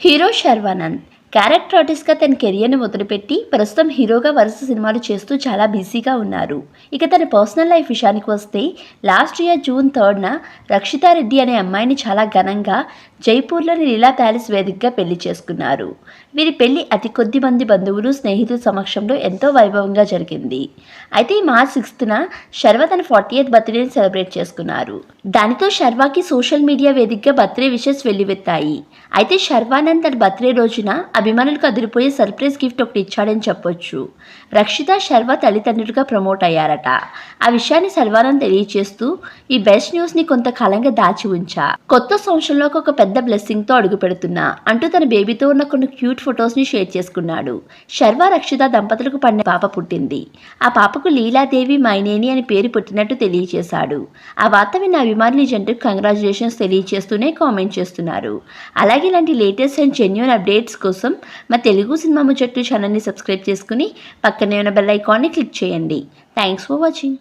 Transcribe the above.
Hero Sharwanand character ఆర్టిస్ట్గా తన కెరియర్ని మొదలుపెట్టి ప్రస్తుతం హీరోగా వరుస సినిమాలు చేస్తూ చాలా బిజీగా ఉన్నారు. ఇక తన పర్సనల్ లైఫ్ విషయానికి వస్తే లాస్ట్ ఇయర్ జూన్ థర్డ్న రక్షితారెడ్డి అనే అమ్మాయిని చాలా ఘనంగా జైపూర్లోని లీలా ప్యాలెస్ వేదికగా పెళ్ళి చేసుకున్నారు. వీరి పెళ్ళి అతి కొద్ది మంది బంధువులు స్నేహితుల సమక్షంలో ఎంతో వైభవంగా జరిగింది. అయితే ఈ మార్చ్ సిక్స్త్న శర్వ తన ఫార్టీ ఎయిత్ బర్త్డేని సెలబ్రేట్ చేసుకున్నారు. దానితో శర్వాకి సోషల్ మీడియా వేదికగా బర్త్డే విషెస్ వెల్లువెత్తాయి. అయితే శర్వానంద్ తన బర్త్డే రోజున అభిమానులకు అదిరిపోయే సర్ప్రైజ్ గిఫ్ట్ ఒకటి ఇచ్చాడని చెప్పొచ్చు. రక్షిత శర్వ తల్లిదండ్రులుగా ప్రమోట్ అయ్యారట. ఆ విషయాన్ని శర్వానంద్ తెలియజేస్తూ ఈ బెస్ట్ న్యూస్ని కొంతకాలంగా దాచి ఉంచా. కొత్త సంవత్సరంలోకి ఒక పెద్ద బ్లెస్సింగ్తో అడుగు పెడుతున్నా అంటూ తన బేబీతో ఉన్న కొన్ని క్యూట్ ఫొటోస్ని షేర్ చేసుకున్నాడు. శర్వ రక్షిత దంపతులకు పడిన పాప పుట్టింది. ఆ పాపకు లీలాదేవి మైనేని అని పేరు పుట్టినట్టు తెలియజేశాడు ఆ వార్త విన్న అభిమానులు జంటకు కంగ్రాచులేషన్స్ తెలియజేస్తూనే కామెంట్ చేస్తున్నారు. అలాగే ఇలాంటి లేటెస్ట్ అండ్ జెన్యున్ అప్డేట్స్ కోసం మా తెలుగు సినిమా ముచ్చట్టు ఛానల్ని సబ్స్క్రైబ్ చేసుకుని పక్కనే ఉన్న బెల్ ఐకాన్ని క్లిక్ చేయండి. Thanks for watching